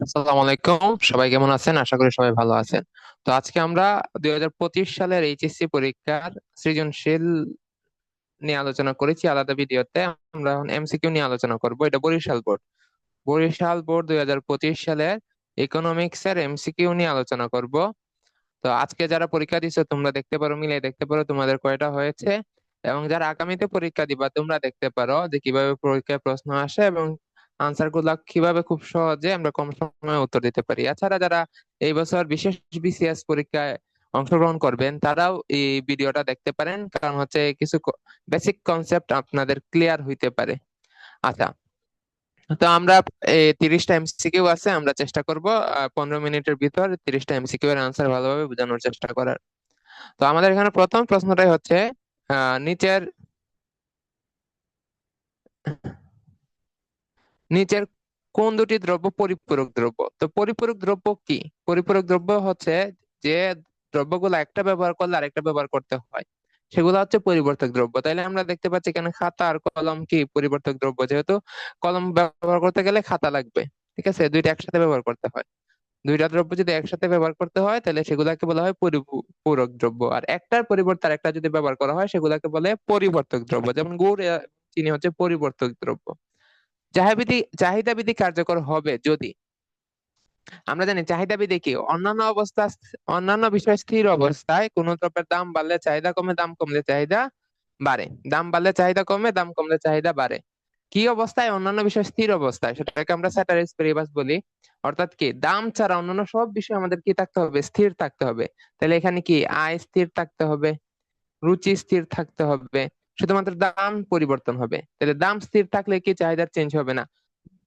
আসসালামু আলাইকুম। সবাই কেমন আছেন? আশা করি সবাই ভালো আছেন। তো আজকে আমরা দুই হাজার পঁচিশ সালের এইচএসসি পরীক্ষার সৃজনশীল নিয়ে আলোচনা করেছি। আলাদা ভিডিওতে আমরা এখন এমসিকিউ নিয়ে আলোচনা করব। এটা বরিশাল বোর্ড। বরিশাল বোর্ড দুই হাজার পঁচিশ সালের ইকোনমিক্স এর এমসিকিউ নিয়ে আলোচনা করব। তো আজকে যারা পরীক্ষা দিছো, তোমরা দেখতে পারো মিলে দেখতে পারো তোমাদের কয়টা হয়েছে। এবং যারা আগামীতে পরীক্ষা দিবা, তোমরা দেখতে পারো যে কীভাবে পরীক্ষায় প্রশ্ন আসে এবং আনসারগুলা কীভাবে খুব সহজে আমরা কম সময়ে উত্তর দিতে পারি? এছাড়া যারা এই বছর বিশেষ বিসিএস পরীক্ষায় অংশগ্রহণ করবেন, তারাও এই ভিডিওটা দেখতে পারেন। কারণ হচ্ছে কিছু বেসিক কনসেপ্ট আপনাদের ক্লিয়ার হইতে পারে। আচ্ছা তো আমরা তিরিশটা এমসিকিউ আছে, আমরা চেষ্টা করব পনেরো মিনিটের ভিতর তিরিশটা এমসিকিউ এর আনসার ভালোভাবে বোঝানোর চেষ্টা করার। তো আমাদের এখানে প্রথম প্রশ্নটাই হচ্ছে নিচের নিচের কোন দুটি দ্রব্য পরিপূরক দ্রব্য? তো পরিপূরক দ্রব্য কি? পরিপূরক দ্রব্য হচ্ছে যে দ্রব্যগুলো একটা ব্যবহার করলে আরেকটা ব্যবহার করতে হয়। সেগুলো হচ্ছে পরিবর্তক দ্রব্য। তাইলে আমরা দেখতে পাচ্ছি এখানে খাতা আর কলম কি পরিবর্তক দ্রব্য? যেহেতু কলম ব্যবহার করতে গেলে খাতা লাগবে, ঠিক আছে? দুইটা একসাথে ব্যবহার করতে হয়। দুইটা দ্রব্য যদি একসাথে ব্যবহার করতে হয় তাহলে সেগুলাকে বলা হয় পরিপূরক দ্রব্য। আর একটার পরিবর্তে আরেকটা যদি ব্যবহার করা হয়, সেগুলাকে বলে পরিবর্তক দ্রব্য। যেমন গুড়, চিনি হচ্ছে পরিবর্তক দ্রব্য। চাহিদাবিধি চাহিদাবিধি কার্যকর হবে যদি। আমরা জানি চাহিদাবিধি কি? অন্যান্য অবস্থা, অন্যান্য বিষয় স্থির অবস্থায় কোন দ্রব্যের দাম বাড়লে চাহিদা কমে, দাম কমলে চাহিদা বাড়ে। দাম বাড়লে চাহিদা কমে, দাম কমলে চাহিদা বাড়ে। কি অবস্থায়? অন্যান্য বিষয় স্থির অবস্থায়। সেটাকে আমরা স্যাটারিস পেরিবাস বলি। অর্থাৎ কি? দাম ছাড়া অন্যান্য সব বিষয় আমাদের কি থাকতে হবে? স্থির থাকতে হবে। তাহলে এখানে কি? আয় স্থির থাকতে হবে। রুচি স্থির থাকতে হবে। শুধুমাত্র দাম পরিবর্তন হবে। তাহলে দাম স্থির থাকলে কি চাহিদার চেঞ্জ হবে না?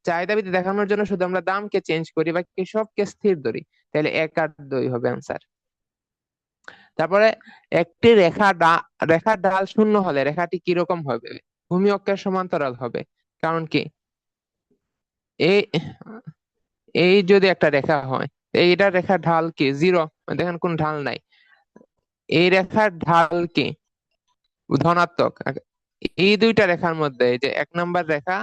চাহিদা বৃদ্ধি দেখানোর জন্য শুধু আমরা দামকে চেঞ্জ করি বা সবকে স্থির ধরি। তাহলে এক আর দুই হবে আনসার তারপরে একটি রেখা রেখার ঢাল শূন্য হলে রেখাটি কীরকম হবে? ভূমি অক্ষের সমান্তরাল হবে। কারণ কি? এই এই যদি একটা রেখা হয়, এইটার রেখার ঢাল কি? জিরো দেখেন কোন ঢাল নাই। এই রেখার ঢাল কি? ধনাত্মক। এই দুইটা রেখার মধ্যে যে এক নাম্বার রেখা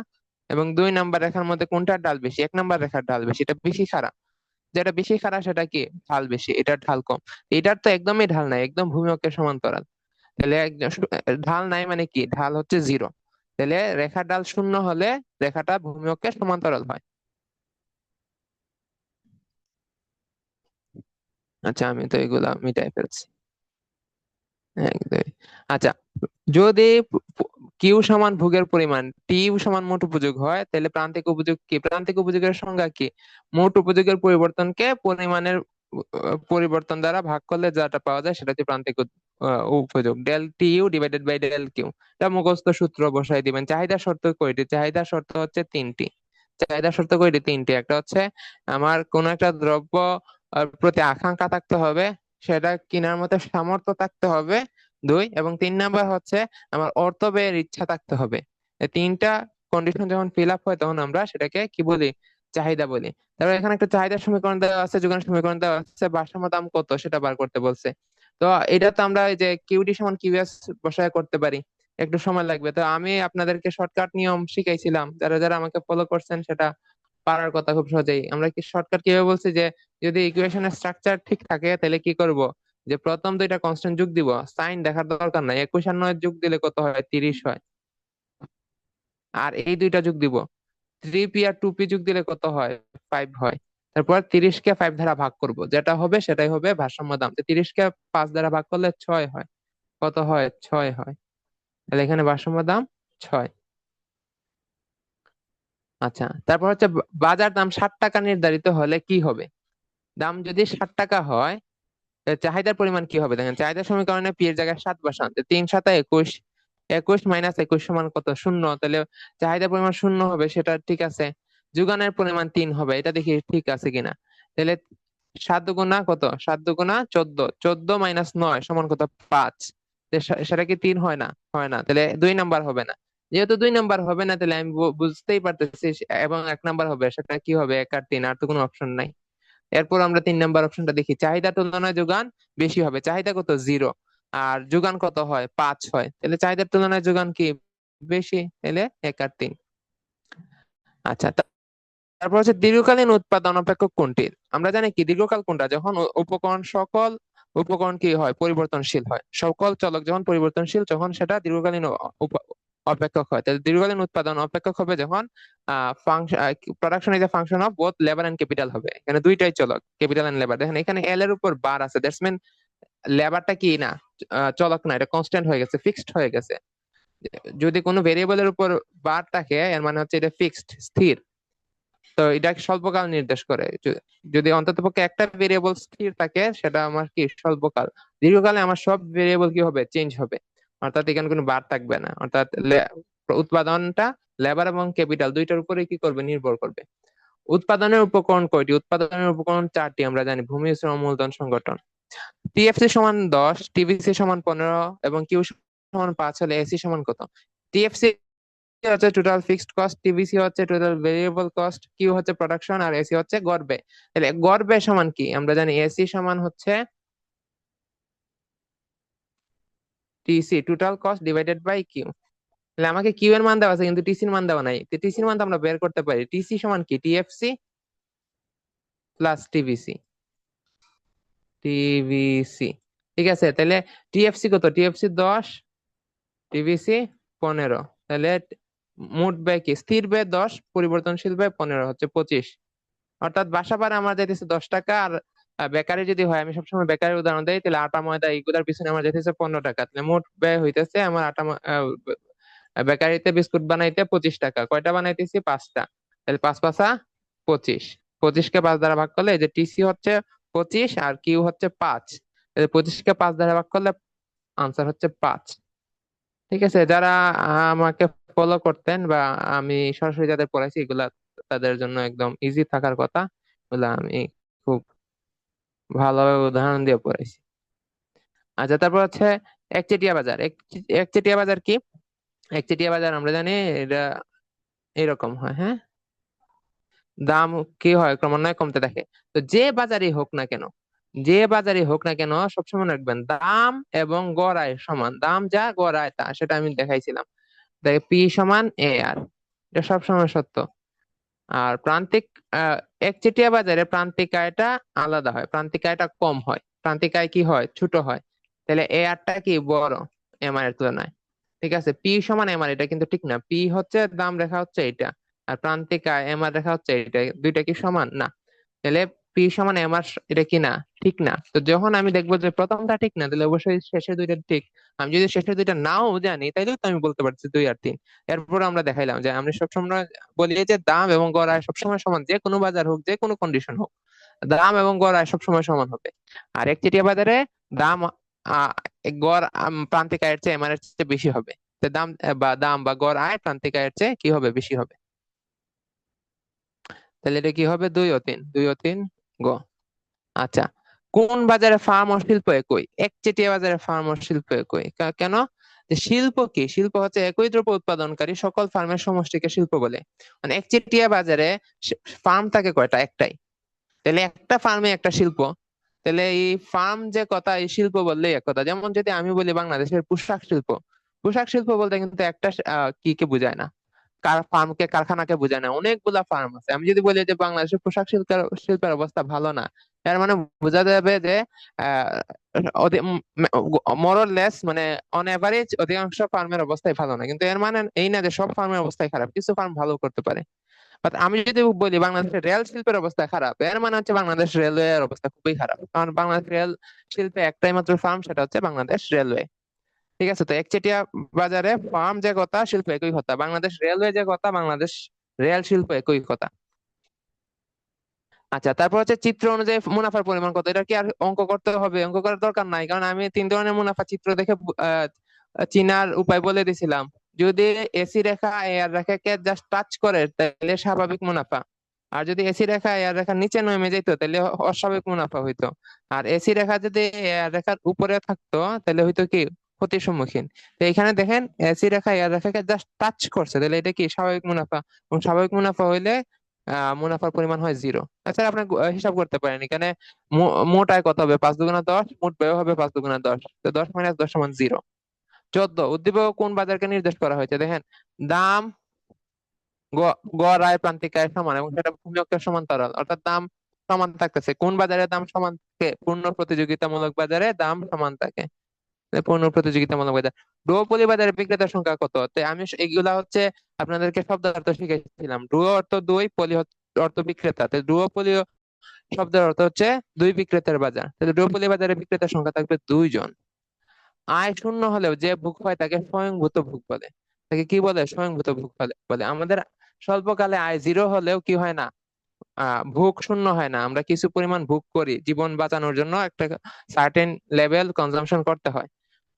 এবং দুই নাম্বার রেখার মধ্যে কোনটার ঢাল বেশি? এক নাম্বার রেখার ঢাল বেশি। এটা বেশি খারাপ যেটা বেশি খারাপ সেটা কি? ঢাল বেশি। এটার ঢাল কম। এটার তো একদমই ঢাল নাই, একদম ভূমি অক্ষের সমান্তরাল। তাহলে ঢাল নাই মানে কি? ঢাল হচ্ছে জিরো। তাহলে রেখার ঢাল শূন্য হলে রেখাটা ভূমি অক্ষের সমান্তরাল হয়। আচ্ছা আমি তো এগুলা মিটাই ফেলছি। আচ্ছা যদি কিউ সমান ভোগের পরিমাণ টি সমান মোট উপযোগ হয়, তাহলে প্রান্তিক উপযোগ কি? প্রান্তিক উপযোগের সংজ্ঞা কি? মোট উপযোগের পরিবর্তনকে পরিমাণের পরিবর্তন দ্বারা ভাগ করলে যেটা পাওয়া যায় সেটা হচ্ছে প্রান্তিক উপযোগ। Del T U divided by del Q এটা মুখস্থ সূত্র বসাই দিবেন। চাহিদা শর্ত কয়টি? চাহিদা শর্ত হচ্ছে তিনটি। চাহিদা শর্ত কয়টি? তিনটি। একটা হচ্ছে আমার কোন একটা দ্রব্য প্রতি আকাঙ্ক্ষা থাকতে হবে, সেটা কেনার মতো সামর্থ্য থাকতে হবে দুই এবং তিন নাম্বার হচ্ছে আমার অর্থ ব্যয়ের ইচ্ছা থাকতে হবে। তিনটা কন্ডিশন যখন ফিল আপ হয়, তখন আমরা সেটাকে কি বলি? চাহিদা বলি। তারপর এখানে একটা চাহিদার সমীকরণ দেওয়া আছে, যোগান সমীকরণ দেওয়া আছে, ভারসাম্য দাম কত সেটা বার করতে বলছে। তো এটা তো আমরা যে কিউডি সমান কিউএস বসায় করতে পারি। একটু সময় লাগবে। তো আমি আপনাদেরকে শর্টকাট নিয়ম শিখাইছিলাম। যারা যারা আমাকে ফলো করছেন, সেটা পারার কথা খুব সহজেই। আমরা কি শর্টকাট কীভাবে বলছি যে, যদি ইকুয়েশনের স্ট্রাকচার ঠিক থাকে, তাহলে কি করব? যে প্রথম দুইটা কনস্ট্যান্ট যোগ দিব সাইন দেখার দরকার নাই একুশ আর নয় যোগ দিলে কত হয়? তিরিশ হয়। আর এই দুইটা যোগ দিব থ্রি পি আর টু পি যোগ দিলে কত হয়? ফাইভ হয়। তারপর তিরিশ কে ফাইভ দ্বারা ভাগ করব, যেটা হবে সেটাই হবে ভারসাম্য দাম। তিরিশ কে পাঁচ দ্বারা ভাগ করলে ছয় হয়। কত হয়? ছয় হয়। তাহলে এখানে ভারসাম্য দাম ছয়। আচ্ছা তারপর হচ্ছে বাজার দাম ষাট টাকা নির্ধারিত হলে কি হবে? দাম যদি ষাট টাকা হয় চাহিদার পরিমাণ কি হবে? দেখেন, চাহিদার সমীকরণে পি এর জায়গায় সাত বসান তিন সাতা একুশ একুশ মাইনাস একুশ সমান কত? শূন্য। তাহলে চাহিদার পরিমাণ শূন্য হবে, সেটা ঠিক আছে। যোগানের পরিমাণ তিন হবে, এটা দেখি ঠিক আছে কিনা। তাহলে সাত গুণা কত? সাত গুণা চোদ্দ। চোদ্দ মাইনাস নয় সমান কত? পাঁচ। সেটা কি তিন হয় না? হয় না। তাহলে দুই নাম্বার হবে না। যেহেতু দুই নাম্বার হবে না, তাহলে আমি বুঝতেই পারতেছি, এবং এক নাম্বার হবে, সেটা কি হবে? এক আর তিন, আর তো কোনো অপশন নাই। এরপর আমরা তিন নাম্বার অপশনটা দেখি। চাহিদা তুলনায় যোগান বেশি হবে। চাহিদা কত? জিরো আর যোগান কত হয়? পাঁচ হয়। তাহলে চাহিদার তুলনায় যোগান কি? বেশি। তাহলে এক আর তিন। আচ্ছা তারপর হচ্ছে দীর্ঘকালীন উৎপাদন অপেক্ষক কোনটি? আমরা জানি কি, দীর্ঘকাল কোনটা? যখন উপকরণ সকল উপকরণ কি হয়? পরিবর্তনশীল হয়। সকল চলক যখন পরিবর্তনশীল, তখন সেটা দীর্ঘকালীন অপেক্ষক হয়। তাহলে দীর্ঘকালীন উৎপাদন অপেক্ষক হবে যখন production is a function of both labour and capital হবে। এখানে দুইটাই চলক ক্যাপিটাল এন্ড লেবার দেখেন এখানে এল এর উপর বার আছে দ্যাটস মিন লেবারটা কি না চলক না, এটা কনস্ট্যান্ট হয়ে গেছে ফিক্সড হয়ে গেছে। যদি কোনো ভেরিয়েবলের উপর বার থাকে, এর মানে হচ্ছে এটা ফিক্সড স্থির। তো এটা স্বল্পকাল নির্দেশ করে। যদি অন্ততপক্ষে একটা ভেরিয়েবল স্থির থাকে, সেটা আমার কি স্বল্পকাল? দীর্ঘকালে আমার সব ভেরিয়েবল কি হবে? চেঞ্জ হবে। অর্থাৎ এখানে কোনো বার থাকবে না। অর্থাৎ উৎপাদনটা লেবার এবং ক্যাপিটাল দুইটার উপরে কি করবে? নির্ভর করবে। উৎপাদনের উপকরণ কয়টি? উৎপাদনের উপকরণ চারটি, আমরা জানি। ভূমি, শ্রম, মূলধন, সংগঠন। টিএফসি সমান দশ, টিভিসি সমান পনেরো এবং কিউ সমান পাঁচ হলে এসি সমান কত? টিএফসি হচ্ছে টোটাল ফিক্সড কস্ট টিভিসি হচ্ছে টোটাল ভেরিয়েবল কস্ট কিউ হচ্ছে প্রোডাকশন আর এসি হচ্ছে ব্যয়। তাহলে ব্যয় সমান কি? আমরা জানি এসি সমান হচ্ছে TC total cost divided by Q তাহলে আমাকে কিউ এর মান দেওয়া আছে, কিন্তু টিসির মান দেওয়া নাই। তো টিসির মান তো আমরা বের করতে পারি। টিসি সমান কি? টিএফসি প্লাস টিভিসি টিভিসি ঠিক আছে, তাহলে টিএফসি কত? টিএফসি দশ টিভিসি পনেরো। তাহলে মোট ব্যয় কি? স্থির ব্যয় দশ, পরিবর্তনশীল ব্যয় পনেরো, হচ্ছে পঁচিশ। অর্থাৎ বাসা ভাড়া আমার যাইতেছে দশ টাকা, আর বেকারি যদি হয়, আমি সবসময় বেকারি উদাহরণ দেই, তাহলে আটা, ময়দা এইগুলার পিছনে আমার যাইতেছে পনেরো টাকা। তাহলে মোট ব্যয় হইতেছে আমার আটা বেকারিতে বিস্কুট বানাইতে পঁচিশ টাকা। কয়টা বানাইতেছি? পাঁচটা। তাহলে পাঁচ পাঁচা পঁচিশ। পঁচিশকে পাঁচ দ্বারা ভাগ করলে যে টিসি হচ্ছে পঁচিশ আর কিউ হচ্ছে পাঁচ। পঁচিশকে পাঁচ দ্বারা ভাগ করলে আনসার হচ্ছে পাঁচ। ঠিক আছে? যারা আমাকে ফলো করতেন বা আমি সরাসরি যাদের পড়াইছি, এগুলা তাদের জন্য একদম ইজি থাকার কথা। এগুলা আমি খুব ভালোভাবে উদাহরণ দিয়ে পড়াইছি। আচ্ছা তারপর হচ্ছে একচেটিয়া বাজার। একচেটিয়া বাজার কি? একচেটিয়া বাজার আমরা জানি এটা এরকম হয় হ্যাঁ? দাম কি হয় ক্রমান্বয়ে কমতে থাকে। তো যে বাজারই হোক না কেন, যে বাজারই হোক না কেন, সবসময় রাখবেন দাম এবং গড়ায় সমান। দাম যা গড়ায় তা, সেটা আমি দেখাইছিলাম। দেখে, পি সমান এ আর। এটা সবসময় সত্য। আর প্রান্তিক একচেটিয়া বাজারে প্রান্তিক আয়টা আলাদা হয় আয়টা কম হয়। প্রান্তিক আয় কি হয়? ছোট হয়। তাহলে এ আরটা কি বড়? এম আর এর তুলনায়। ঠিক আছে? পি সমান এম আর, এটা কিন্তু ঠিক না। পি হচ্ছে দাম রেখা হচ্ছে এটা আর প্রান্তিক আয় এম আর রেখা হচ্ছে এটা দুইটা কি সমান? না। তাহলে পি সমান এম আর এটা কি না? ঠিক না। তো যখন আমি দেখব যে প্রথমটা ঠিক না, তাহলে অবশ্যই শেষের দুইটা ঠিক। আমি যদি শেষের দুইটা নাও জানি তাইলেও তো আমি বলতে পারছি দুই আর তিন। এরপর আমরা দেখাইলাম যে আমি সবসময় বলি যে দাম এবং গড় আয় সবসময় সমান, যে কোনো বাজার হোক, যে কোনো কন্ডিশন হোক, দাম এবং গড় আয় সবসময় সমান হবে। আর একচেটিয়া বাজারে দাম গড় প্রান্তিক আয়ের চেয়ে এমআর চেয়ে বেশি হবে। দাম, বা দাম বা গড় আয় প্রান্তিক আয়ের চেয়ে কি হবে? বেশি হবে। তাহলে এটা কি হবে? দুই ও তিন। দুই ও তিন গো। আচ্ছা কোন বাজারে ফার্ম ও শিল্প একই? একচেটিয়া বাজারে ফার্ম ও শিল্প একই। কেন? যে শিল্প কি? শিল্প হচ্ছে একই দ্রব্য উৎপাদনকারী সকল ফার্মের সমষ্টিকে শিল্প বলে। মানে একচেটিয়া বাজারে ফার্ম থাকে কয়টা? একটাই। তাহলে একটা ফার্মে একটা শিল্প। তাহলে এই ফার্ম যে কথা, এই শিল্প বললেই এক কথা। যেমন যদি আমি বলি বাংলাদেশের পোশাক শিল্প। পোশাক শিল্প বলতে কিন্তু একটা কি, কে বোঝায় না। ফার্মকে কারখানাকে বোঝায় না। অনেকগুলা ফার্ম আছে। আমি যদি বলি যে বাংলাদেশের পোশাক শিল্পের শিল্পের অবস্থা ভালো না, এর মানে বোঝা যাবে যে মরলেস মানে অন এভারেজ অধিকাংশ ফার্মের অবস্থাই ভালো না। কিন্তু এর মানে এই না যে সব ফার্মের অবস্থাই খারাপ, কিছু ফার্ম ভালো করতে পারে। বাট আমি যদি বলি বাংলাদেশের রেল শিল্পের অবস্থা খারাপ, এর মানে হচ্ছে বাংলাদেশ রেলওয়ে অবস্থা খুবই খারাপ। কারণ বাংলাদেশ রেল শিল্পে একটাই মাত্র ফার্ম সেটা হচ্ছে বাংলাদেশ রেলওয়ে ঠিক আছে? তো একচেটিয়া বাজারে ফার্ম যে কথা, শিল্প একই কথা। বাংলাদেশ রেলওয়ে যে কথা, বাংলাদেশ রেল শিল্প একই কথা। আচ্ছা তারপর হচ্ছে চিত্র অনুযায়ী মুনাফার পরিমাণ কত? এটা কি আর অঙ্ক করতে হবে? অঙ্ক করার দরকার নাই, কারণ আমি তিন ধরনের মুনাফা চিত্র দেখে চিনার উপায় বলে দিছিলাম। যদি এসি রেখা, এয়ার রেখাকে জাস্ট টাচ করে, তাহলে স্বাভাবিক মুনাফা। আর যদি এসি রেখা, এয়ার রেখার নিচে নেমে যেত, তাহলে অস্বাভাবিক মুনাফা হইতো। আর এসি রেখা যদি এয়ার রেখার উপরে থাকতো, তাহলে হইতো কি? ক্ষতির সম্মুখীন। তো এখানে দেখেন এসি রেখা এয়ার রেখাকে জাস্ট টাচ করছে। তাহলে এটা কি স্বাভাবিক মুনাফা? এবং স্বাভাবিক মুনাফা হইলে মুনাফার পরিমাণ হয় জিরো তাছাড়া আপনি হিসাব করতে পারেন, এখানে মোট আয় কত হবে? পাঁচ দুগুণা দশ, মোট ব্যয় হবে পাঁচ দুগুণা দশ। তো দশ মাইনাস দশ সমান জিরো চোদ্দ, উদ্দীপক কোন বাজারকে নির্দেশ করা হয়েছে? দেখেন, দাম, গ- গড় আয় প্রান্তিক আয় সমান এবং সেটা ভূমি অক্ষের সমান্তরাল। অর্থাৎ দাম সমান থাকতেছে। কোন বাজারে দাম সমান থাকে? পূর্ণ প্রতিযোগিতামূলক বাজারে দাম সমান থাকে। পূর্ণ প্রতিযোগিতামূলক বাজার ডুওপলি বাজারে বিক্রেতার সংখ্যা কত? তো আমি এগুলা হচ্ছে আপনাদেরকে শব্দ অর্থ শিখেছিলাম। ডুয়ো অর্থ দুই, পলি অর্থ বিক্রেতা। তো ডুওপলি শব্দের অর্থ হচ্ছে দুই বিক্রেতার বাজার। তাহলে ডুওপলি বাজারে বিক্রেতার সংখ্যা থাকবে দুইজন। আয় শূন্য হলেও যে ভোগ হয় তাকে স্বয়ংভূত ভোগ বলে। তাকে কি বলে? স্বয়ংভূত ভোগ বলে। আমাদের স্বল্পকালে আয় জিরো হলেও কি হয় না? ভোগ শূন্য হয় না। আমরা কিছু পরিমাণ ভোগ করি। জীবন বাঁচানোর জন্য একটা সার্টেন লেভেল কনজামশন করতে হয়।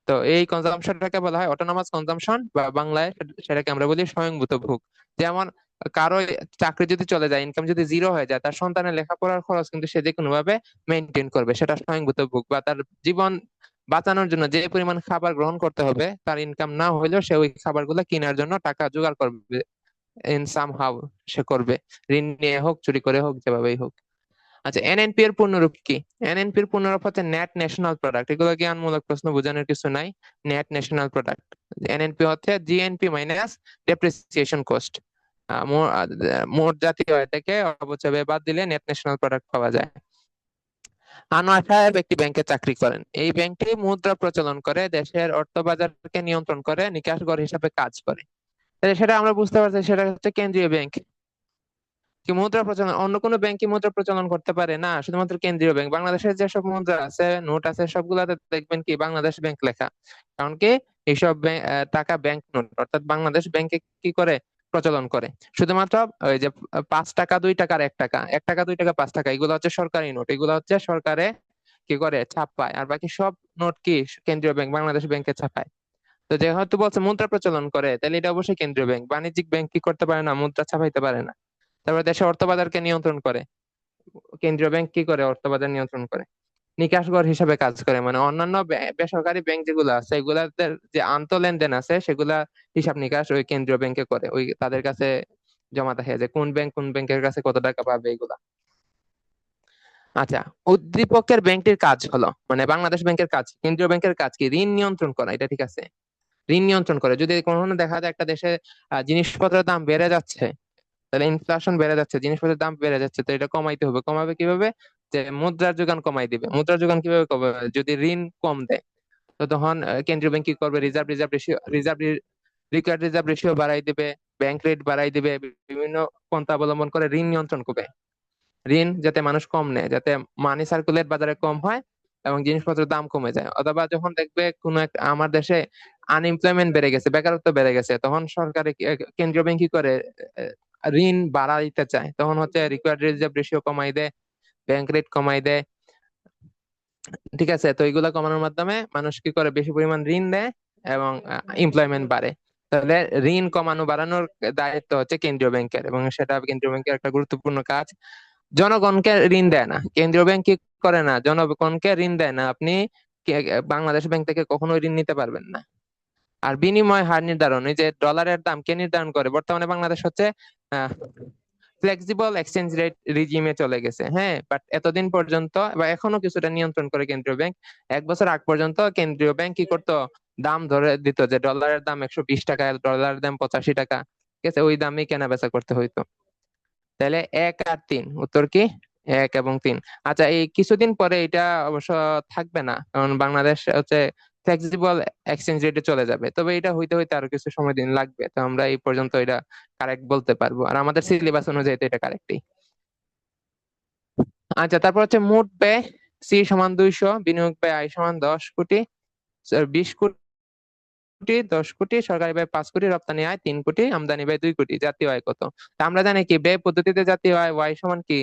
তো এই কনজাম্পশনটাকে বলা হয় অটোনমাস কনজাম্পশন বা বাংলায় সেটাকে আমরা বলি স্বয়ংভূত ভোগ যেমন কারও চাকরি যদি চলে যায় ইনকাম যদি জিরো হয়ে যায়, তার সন্তানের লেখাপড়ার খরচ কিন্তু সে যে কোনো ভাবে মেনটেন করবে। সেটা স্বয়ংভূত ভোগ বা তার জীবন বাঁচানোর জন্য যে পরিমাণ খাবার গ্রহণ করতে হবে, তার ইনকাম না হইলেও সে ওই খাবারগুলো কেনার জন্য টাকা জোগাড় করবে। ইন সাম হাউ সে করবে। ঋণ নিয়ে হোক, চুরি করে হোক, যেভাবেই হোক। আচ্ছা এনএনপি এর পূর্ণরূপ কি? এনএনপি এর পূর্ণরূপ হচ্ছে নেট ন্যাশনাল প্রোডাক্ট এগুলো জ্ঞানমূলক প্রশ্ন, বোঝানোর কিছু নাই। নেট ন্যাশনাল প্রোডাক্ট এনএনপি হচ্ছে জিএনপি মাইনাস ডেপ্রিসিয়েশন কস্ট মোট জাতীয় থেকে অবচয় বাদ দিলে নেট ন্যাশনাল প্রোডাক্ট পাওয়া যায়। আনোয়ার সাহেব একটি ব্যাংকে চাকরি করেন। এই ব্যাংকটি মুদ্রা প্রচলন করে, দেশের অর্থ বাজারকে নিয়ন্ত্রণ করে, নিকাশ ঘর হিসাবে কাজ করে। তাহলে সেটা আমরা বুঝতে পারছি, সেটা হচ্ছে কেন্দ্রীয় ব্যাংক মুদ্রা প্রচলন, অন্য কোনো ব্যাংক কি মুদ্রা প্রচলন করতে পারে? না, শুধুমাত্র কেন্দ্রীয় ব্যাংক বাংলাদেশের যেসব মুদ্রা আছে, নোট আছে, সবগুলাতে দেখবেন কি বাংলাদেশ ব্যাংক লেখা। কারণ কি? এইসব টাকা ব্যাংক নোট। অর্থাৎ বাংলাদেশ ব্যাংকে কি করে? প্রচলন করে। শুধুমাত্র ওই যে, পাঁচ টাকা, দুই টাকার এক টাকা। এক টাকা, দুই টাকা, পাঁচ টাকা। এগুলো হচ্ছে সরকারি নোট। এগুলো হচ্ছে সরকারে কি করে? ছাপায়। আর বাকি সব নোট কি কেন্দ্রীয় ব্যাংক বাংলাদেশ ব্যাংকে ছাপায়। তো যেহেতু বলছে মুদ্রা প্রচলন করে, তাহলে এটা অবশ্যই কেন্দ্রীয় ব্যাংক বাণিজ্যিক ব্যাংক কি করতে পারে না? মুদ্রা ছাপাইতে পারে না। তারপরে দেশে অর্থ বাজারকে নিয়ন্ত্রণ করে। কেন্দ্রীয় ব্যাংক কি করে? অর্থ বাজার নিয়ন্ত্রণ করে। নিকাশ ঘর হিসাবে কাজ করে। মানে অন্যান্য বেসরকারি ব্যাংক যেগুলো আছে, এগুলাতে যে আন্ত লেনদেন আছে, সেগুলা হিসাব নিকাশ ওই কেন্দ্রীয় ব্যাংকে করে। ওই তাদের কাছে জমা থাকে যে, কোন ব্যাংক, কোন ব্যাংকের কাছে কত টাকা পাবে এগুলা। আচ্ছা উদ্দীপকের ব্যাংকটির কাজ হলো মানে বাংলাদেশ ব্যাংকের কাজ, কেন্দ্রীয় ব্যাংকের কাজ কি? ঋণ নিয়ন্ত্রণ করা, এটা ঠিক আছে। ঋণ নিয়ন্ত্রণ করে। যদি কখনো দেখা যায় একটা দেশে জিনিসপত্রের দাম বেড়ে যাচ্ছে তাহলে ইনফ্লেশন বেড়ে যাচ্ছে, জিনিসপত্রের দাম বেড়ে যাচ্ছে, তো এটা কমাইতে হবে। কমাবে কীভাবে? যে মুদ্রার যোগান কমাই দিবে। মুদ্রার যোগান কীভাবে কমাবে? যদি ঋণ কম দেয়, তো তখন কেন্দ্রীয় ব্যাংক কি করবে? Reserve reserve ratio reserve required reserve ratio বাড়াই দিবে ব্যাংক রেট বাড়াই দিবে, বিভিন্ন পন্থা অবলম্বন করে ঋণ নিয়ন্ত্রণ করবে। ঋণ যাতে মানুষ কম নেয়, যাতে মানি সার্কুলেট বাজারে কম হয় এবং জিনিসপত্রের দাম কমে যায়। অথবা যখন দেখবে কোন একটা আমার দেশে আনএমপ্লয়মেন্ট বেড়ে গেছে, বেকারত্ব বেড়ে গেছে, তখন সরকারে কেন্দ্রীয় ব্যাংক কি করে ঋণ বাড়াইতে চায়, তখন হচ্ছে রিকোয়ার্ড রিজার্ভ রেশিও কমাই দেয় ব্যাংক রেট কমাই দেয়। ঠিক আছে, তো এগুলা কমানোর মাধ্যমে মানুষ কি করে? বেশি পরিমাণ ঋণ দেয় এবং এমপ্লয়মেন্ট বাড়ে। তাহলে ঋণ কমানো, বাড়ানোর দায়িত্ব হচ্ছে কেন্দ্রীয় ব্যাংকের এবং সেটা কেন্দ্রীয় ব্যাংকের একটা গুরুত্বপূর্ণ কাজ। জনগণকে ঋণ দেয় না। কেন্দ্রীয় ব্যাংক কি করে না? জনগণকে ঋণ দেয় না। আপনি বাংলাদেশ ব্যাংক থেকে কখনো ঋণ নিতে পারবেন না। আর বিনিময় হার নির্ধারণ, এই যে ডলারের দাম কে নির্ধারণ করে? বর্তমানে বাংলাদেশ হচ্ছে ফ্লেক্সিবল এক্সচেঞ্জ রেট রিজিমে চলে গেছে হ্যাঁ। বাট এতদিন পর্যন্ত বা এখনও কিছুটা নিয়ন্ত্রণ করে কেন্দ্রীয় ব্যাংক। এক বছর আগ পর্যন্ত কেন্দ্রীয় ব্যাংক কি করতো? দাম ধরে দিত যে ডলারের দাম একশো বিশ টাকা ডলারের দাম পঁচাশি টাকা। ঠিক আছে? ওই দামে কেনা বেচা করতে হইতো। তাহলে এক আর তিন, উত্তর কি? এক এবং তিন। আচ্ছা এই কিছুদিন পরে এটা অবশ্য থাকবে না। কারণ বাংলাদেশ হচ্ছে ফ্লেক্সিবল এক্সচেঞ্জ রেটে চলে যাবে। তবে এটা হইতে হইতে আরও কিছু সময় দিন লাগবে। তো আমরা এই পর্যন্ত এটা কারেক্ট বলতে পারব। আর আমাদের সিলেবাস অনুযায়ী এটা কারেক্টই আচ্ছা তারপর হচ্ছে মোট ব্যয় সি সমান দুইশো, বিনিয়োগ ব্যয় আই সমান দশ কোটি বিশ কোটি, দশ কোটি, সরকারি ব্যয় পাঁচ কোটি, রপ্তানি আয় তিন কোটি, আমদানি ব্যয় দুই কোটি, জাতীয় আয় কত? আমরা জানি কি, ব্যয় পদ্ধতিতে জাতীয় আয় ওয়াই সমান কি?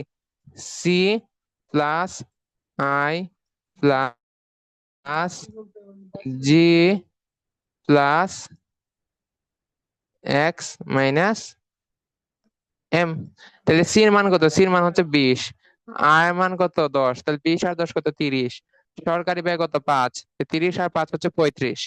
C plus I plus G plus X minus M. তাহলে সির মান কত? সির মান হচ্ছে বিশ। আয়ের মান কত? দশ। তাহলে বিশ আর দশ কত? তিরিশ। সরকারি ব্যয় কত? পাঁচ। তিরিশ আর পাঁচ হচ্ছে পঁয়ত্রিশ।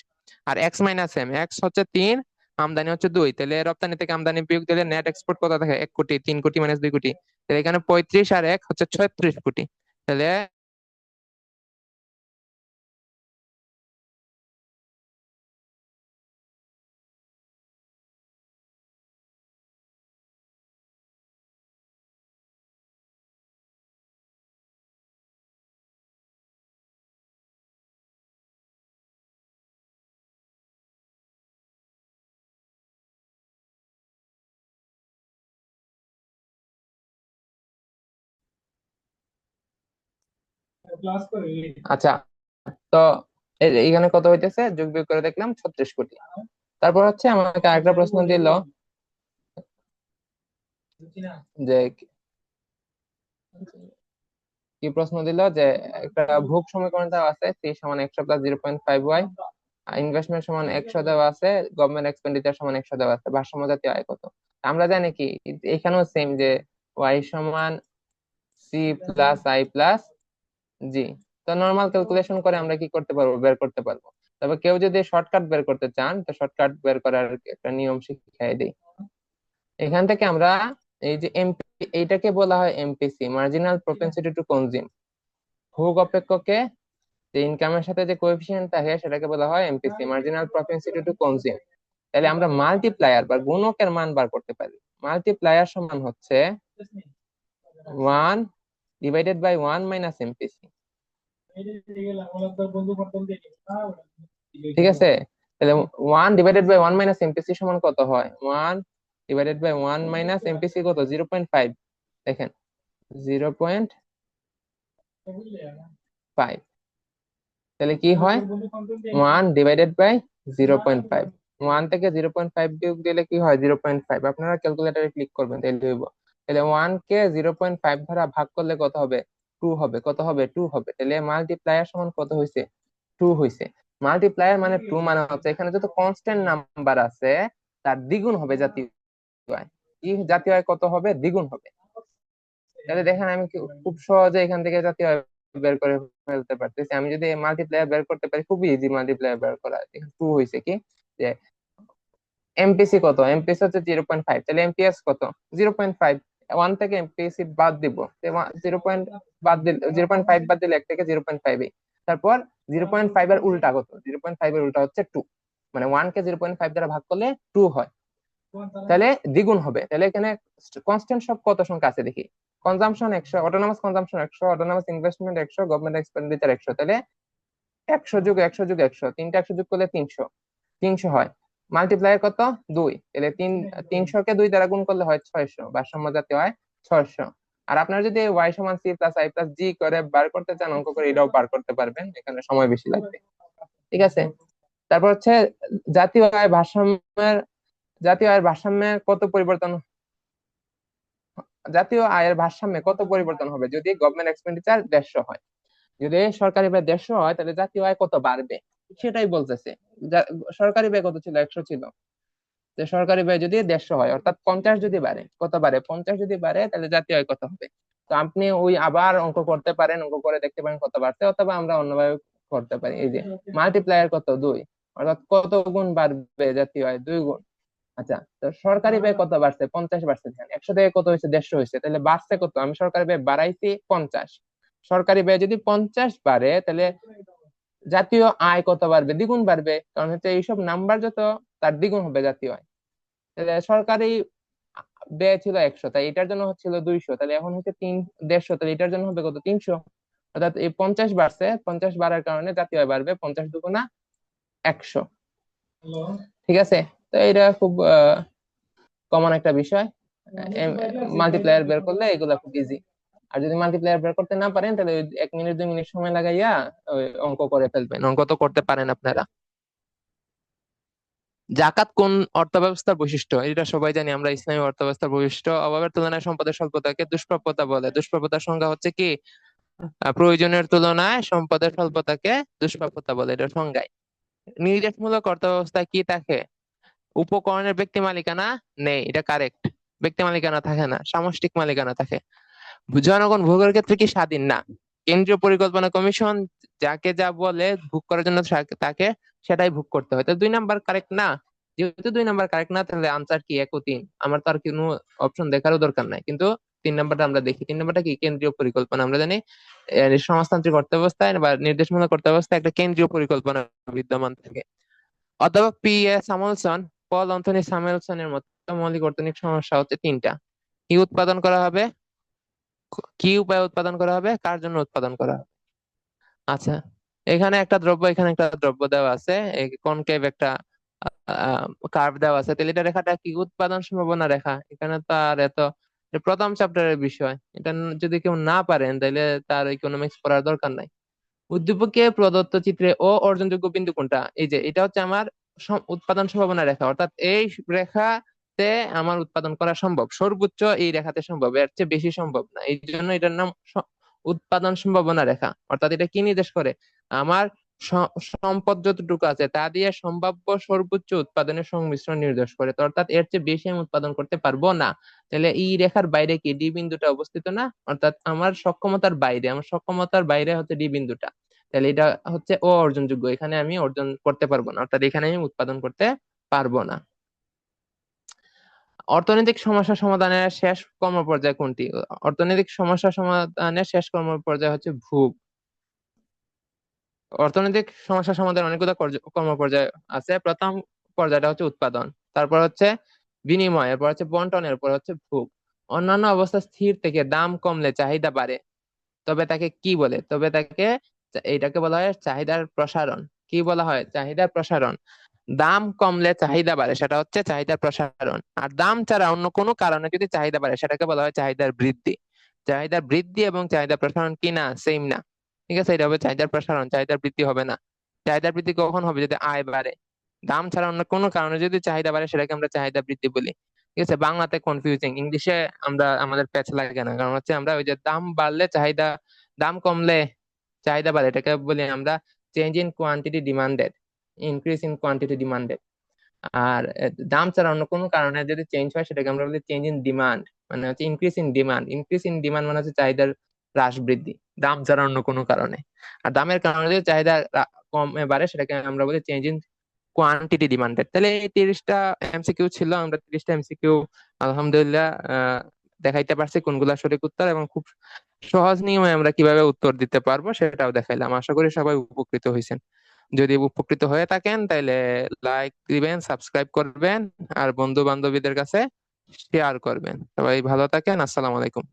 আর এক্স মাইনাস এম। এক্স হচ্ছে তিন, আমদানি হচ্ছে দুই। তাহলে রপ্তানি থেকে আমদানি বিয়োগ দিলে নেট এক্সপোর্ট কত থাকে? এক কোটি, তিন কোটি মাইনাস দুই কোটি। তাহলে এখানে পঁয়ত্রিশ আর এক হচ্ছে ছত্রিশ কোটি। তাহলে আচ্ছা তো এইখানে কত হইতেছে? যোগ বিয়োগ করে দেখলাম ছত্রিশ কোটি। তারপর হচ্ছে আমাকে আরেকটা প্রশ্ন দিল যে কি প্রশ্ন দিল? যে একটা ভোগ সমীকরণ দেওয়া আছে সি সমান একশো plus zero point five Y. Investment সমান একশো দেওয়া আছে গভর্নমেন্ট এক্সপেন্ডিচার সমান একশো দেওয়া আছে ভারসাম্য জাতীয় আয় কত? আমরা জানি কি এখানেও সেম যে ওয়াই সমান C plus I plus G. তো নর্মাল ক্যালকুলেশন করে আমরা কি করতে পারব? বের করতে পারব। তবে কেউ যদি শর্টকাট বের করতে চান তো শর্টকাট বের করার একটা নিয়ম শিখিয়ে দিই। এখান থেকে আমরা এই যে এমপি এইটাকে বলা হয় MPC marginal propensity to consume ভোগ অপেক্ষকে যে ইনকামের সাথে যে কোএফিসিয়েন্ট থাকে সেটাকে বলা হয় MPC marginal propensity to consume তাহলে আমরা মাল্টিপ্লায়ার বা গুণকের মান বার করতে পারি। মাল্টিপ্লায়ার সমান হচ্ছে one divided by one minus MPC ঠিক আছে? তাহলে one divided by one minus MPC সমান কত হয়? One divided by one minus MPC কত? জিরো পয়েন্ট ফাইভ দেখেন জিরো পয়েন্ট ফাইভ তাহলে কি হয়? One divided by zero point five one থেকে জিরো পয়েন্ট ফাইভ বিয়োগ দিলে কি হয়? জিরো পয়েন্ট ফাইভ আপনারা ক্যালকুলেটারে ক্লিক করবেন তাহলে হইব। তাহলে ওয়ান কে জিরো পয়েন্ট ফাইভ দ্বারা ভাগ করলে কত হবে? টু হবে। কত হবে? টু হবে। তাহলে মাল্টিপ্লায়ার সমান কত হয়েছে টু হয়েছে মাল্টিপ্লায়ার মানে টু মানে হচ্ছে এখানে যত কনস্ট্যান্ট নাম্বার আছে, তার দ্বিগুণ হবে জাতীয় কি জাতীয় আয় কত হবে? দ্বিগুণ হবে। তাহলে দেখেন আমি খুব সহজে এখান থেকে জাতীয় আয় বের করে ফেলতে পারতেছি। আমি যদি মাল্টিপ্লায়ার বের করতে পারি, খুবই ইজি মাল্টিপ্লায়ার বের করা। টু হয়েছে কি? যে এমপিসি কত? এমপিসি হচ্ছে জিরো পয়েন্ট ফাইভ তাহলে এমপিএস কত? জিরো পয়েন্ট ফাইভ ওয়ান থেকে এমপিএসি বাদ দিব। জিরো পয়েন্ট বাদ দিলে জিরো পয়েন্ট ফাইভ বাদ দিলে এক থেকে জিরো পয়েন্ট ফাইভ তারপর জিরো পয়েন্ট ফাইভ এর উল্টা কত? জিরো পয়েন্ট ফাইভ এর উল্টা হচ্ছে টু মানে ওয়ান কে জিরো পয়েন্ট ফাইভ দ্বারা ভাগ করলে টু হয়। তাহলে দ্বিগুণ হবে। তাহলে এখানে কনস্ট্যান্ট সব কত সংখ্যা আছে দেখি? কনজাম্পশন একশো অটোনমাস কনজাম্পশন একশো অটোনমাস ইনভেস্টমেন্ট একশো গভর্নমেন্ট এক্সপেন্ডিচার একশো। তাহলে একশো যুগ একশো যুগ একশো, তিনটা একশো যুগ করলে তিনশো। তিনশো হয়। মাল্টিপ্লায়ার কত? দুই। তাহলে তিন তিনশো কে দুই দ্বারা গুণ করলে হয় ছয়শো। ভারসাম্য জাতীয় হয় ছয়শো। আর আপনারা যদি ওয়াই সমান C plus I plus G করে বার করতে চান অঙ্ক করে এটাও বার করতে পারবেন এখানে সময় বেশি লাগবে। ঠিক আছে? তারপর হচ্ছে জাতীয় আয় ভারসাম্যের জাতীয় আয়ের ভারসাম্যে কত পরিবর্তন? জাতীয় আয়ের ভারসাম্যে কত পরিবর্তন হবে? যদি গভর্নমেন্ট এক্সপেন্ডিচার দেড়শো হয়। যদি সরকারি ব্যয় দেড়শো হয় তাহলে জাতীয় আয় কত বাড়বে? সেটাই বলতেছে। সরকারি ব্যয় কত ছিল? একশো ছিল। যে সরকারি ব্যয় যদি দেড়শো হয় অর্থাৎ পঞ্চাশ যদি বাড়ে কত বাড়ে? পঞ্চাশ যদি বাড়ে তাহলে জাতীয় আয় কত হবে? তো আপনি ওই আবার অঙ্ক করতে পারেন অঙ্ক করে দেখতে পারেন কত বাড়ছে অথবা আমরা অন্যভাবে করতে পারি। এই যে মাল্টিপ্লায়ার কত? দুই। অর্থাৎ কত গুণ বাড়বে জাতীয় আয়? দুই গুণ। আচ্ছা তো সরকারি ব্যয় কত বাড়ছে? পঞ্চাশ বাড়ছে একশো থেকে কত হয়েছে? দেড়শো হয়েছে। তাহলে বাড়ছে কত? আমি সরকারি ব্যয় বাড়াইছি পঞ্চাশ। সরকারি ব্যয় যদি পঞ্চাশ বাড়ে তাহলে জাতীয় আয় কত বাড়বে? দ্বিগুণ বাড়বে। কারণ হচ্ছে এইসব নাম্বার যত তার দ্বিগুণ হবে জাতীয় আয়। তাহলে সরকারি ব্যয় ছিল একশো তাই এটার জন্য হচ্ছিল দুইশো। তাহলে এখন হচ্ছে তিন দেড়শো তাহলে এটার জন্য হবে কত? তিনশো। অর্থাৎ এই পঞ্চাশ বাড়ছে পঞ্চাশ বাড়ার কারণে জাতীয় আয় বাড়বে পঞ্চাশ দুগুণা একশো। ঠিক আছে? তো এটা খুব কমন একটা বিষয়। মাল্টিপ্লায়ার বের করলে এগুলা খুব ইজি আর যদি মাল্টিপ্লায়ার বের করতে না পারেন, তাহলে এক মিনিট, দুই মিনিট সময় লাগাইয়া অঙ্ক করে ফেলবেন। অঙ্ক তো করতে পারেন আপনারা। জাকাত কোন অর্থব্যবস্থার বৈশিষ্ট্য? এটা সবাই জানি, আমরা ইসলামী অর্থব্যবস্থার বৈশিষ্ট্য। অভাবের তুলনায় সম্পদের স্বল্পতাকে দুষ্প্রাপ্যতা বলে। দুষ্প্রাপ্যতার সংজ্ঞা হচ্ছে কি? প্রয়োজনের তুলনায় সম্পদের স্বল্পতাকে দুষ্প্রাপ্যতা বলে, এটা সংজ্ঞায়। নির্দেশমূলক অর্থব্যবস্থায় কি থাকে? উপকরণের ব্যক্তি মালিকানা নেই, এটা কারেক্ট ব্যক্তি মালিকানা থাকে না, সামষ্টিক মালিকানা থাকে। জনগণ ভোগের ক্ষেত্রে কি স্বাধীন? না। কেন্দ্রীয় পরিকল্পনা কমিশন যাকে যা বলে ভোগ করার জন্য তাকে- সেটাই ভোগ করতে হয়। তো দুই নাম্বার কারেক্ট না? যেহেতু দুই নাম্বার কারেক্ট না, তাহলে আনসার কি এক ও তিন? আমার তো আর কোনো অপশন দেখারও দরকার নাই। কিন্তু তিন নাম্বারটা আমরা দেখি। তিন নাম্বারটা কি? কেন্দ্রীয় পরিকল্পনা। আমরা জানি সমাজতান্ত্রিক অর্থব্যবস্থায় বা নির্দেশমূলক অর্থব্যবস্থায় একটা কেন্দ্রীয় পরিকল্পনা বিদ্যমান থাকে। অধ্যাপক পি এ সামুলসন, পল অন্থনি সামুয়েলসনের মতো মৌলিক অর্থনৈতিক সমস্যা হচ্ছে তিনটা। কি উৎপাদন করা হবে? কি উপায়ে উৎপাদন করা হবে, কার জন্য উৎপাদন করা হবে? আচ্ছা এখানে একটা দ্রব্য, এখানে একটা দ্রব্য দেওয়া আছে কনকেভ একটা কার্ভ দেওয়া আছে, তাহলে এটা রেখাটা কি? উৎপাদন সম্ভাবনা রেখা, এখানে তো আর এত প্রথম চ্যাপ্টারের বিষয়, এটা যদি কেউ না পারেন, তাহলে তার ইকোনমিক্স পড়ার দরকার নাই। উদ্দীপকে প্রদত্ত চিত্রে ও অর্জনযোগ্য বিন্দু কোনটা? এই যে, এটা হচ্ছে আমার উৎপাদন সম্ভাবনা রেখা, অর্থাৎ এই রেখাতে আমার উৎপাদন করা সম্ভব। সর্বোচ্চ এই রেখাতে সম্ভব, এর চেয়ে বেশি সম্ভব না। এই জন্য এটার নাম উৎপাদন সম্ভাবনা রেখা। অর্থাৎ এটা কি নির্দেশ করে? আমার সম্পদ যতটুকু আছে, তা দিয়ে সম্ভাব্য সর্বোচ্চ উৎপাদনের সংমিশ্রণ নির্দেশ করে। তো অর্থাৎ এর চেয়ে বেশি আমি উৎপাদন করতে পারব না। তাহলে এই রেখার বাইরে কি? ডি বিন্দুটা অবস্থিত না? অর্থাৎ আমার সক্ষমতার বাইরে, আমার সক্ষমতার বাইরে হচ্ছে ডি বিন্দুটা। তাহলে এটা হচ্ছে ও অর্জনযোগ্য এখানে আমি অর্জন করতে পারব না। অর্থাৎ এখানে আমি উৎপাদন করতে পারব না। অর্থনৈতিক সমস্যা সমাধানের শেষ কর্মপর্যায় কোনটি? অর্থনৈতিক সমস্যা সমাধানের শেষ কর্মপর্যায় হচ্ছে ভোগ অর্থনৈতিক সমস্যা সমাধানের অনেকগুলো কর্মপর্যায় আছে। প্রথম পর্যায়টা হচ্ছে উৎপাদন, তারপর হচ্ছে বিনিময়, এরপর হচ্ছে বন্টন, এরপর হচ্ছে ভোগ অন্যান্য অবস্থা স্থির থেকে দাম কমলে চাহিদা বাড়ে। তবে তাকে কি বলে? তবে তাকে, এইটাকে বলা হয় চাহিদার প্রসারণ। কি বলা হয়? চাহিদার প্রসারণ। দাম কমলে চাহিদা বাড়ে, সেটা হচ্ছে চাহিদার প্রসারণ। আর দাম ছাড়া অন্য কোনো কারণে যদি চাহিদা বাড়ে, সেটাকে বলা হয় চাহিদার বৃদ্ধি। চাহিদার বৃদ্ধি এবং চাহিদা প্রসারণ কি না? সেম না। ঠিক আছে, এটা হবে চাহিদার প্রসারণ, চাহিদার বৃদ্ধি হবে না। চাহিদার বৃদ্ধি কখন হবে? যদি আয় বাড়ে। দাম ছাড়া অন্য কোনো কারণে যদি চাহিদা বাড়ে, সেটাকে আমরা চাহিদা বৃদ্ধি বলি। ঠিক আছে, বাংলাতে কনফিউজিং ইংলিশে আমরা, আমাদের প্যাচ লাগে না। কারণ হচ্ছে আমরা ওই যে দাম বাড়লে চাহিদা, দাম কমলে চাহিদা বাড়ে। এটাকে বলি আমরা change in quantity demanded increase in quantity demanded আর দাম ছাড়া অন্য কোনো কারণে যদি চেঞ্জ হয়, সেটাকে আমরা বলি চেঞ্জ ইন ডিমান্ড মানে হচ্ছে increase in demand increase in demand মানে হচ্ছে চাহিদার হ্রাস বৃদ্ধি, দাম ছাড়া অন্য কোনো কারণে। আর দামের কারণে যদি চাহিদা কমে বাড়ে, সেটাকে আমরা বলি চেঞ্জ ইন কোয়ান্টিটি ডিমান্ডেড তাহলে এই তিরিশটা এমসিকিউ ছিল, আমরা তিরিশটা এমসিকিউ আলহামদুলিল্লাহ দেখাইতে পারছি কোনগুলা সঠিক উত্তর এবং খুব সহজ নিয়মে আমরা কীভাবে উত্তর দিতে পারব সেটাও দেখাইলাম। আশা করি সবাই উপকৃত হয়েছেন যদি উপকৃত হয়ে থাকেন তাহলে লাইক দিবেন সাবস্ক্রাইব করবেন, আর বন্ধু বান্ধবীদের কাছে শেয়ার করবেন। সবাই ভালো থাকেন, আসসালামু আলাইকুম।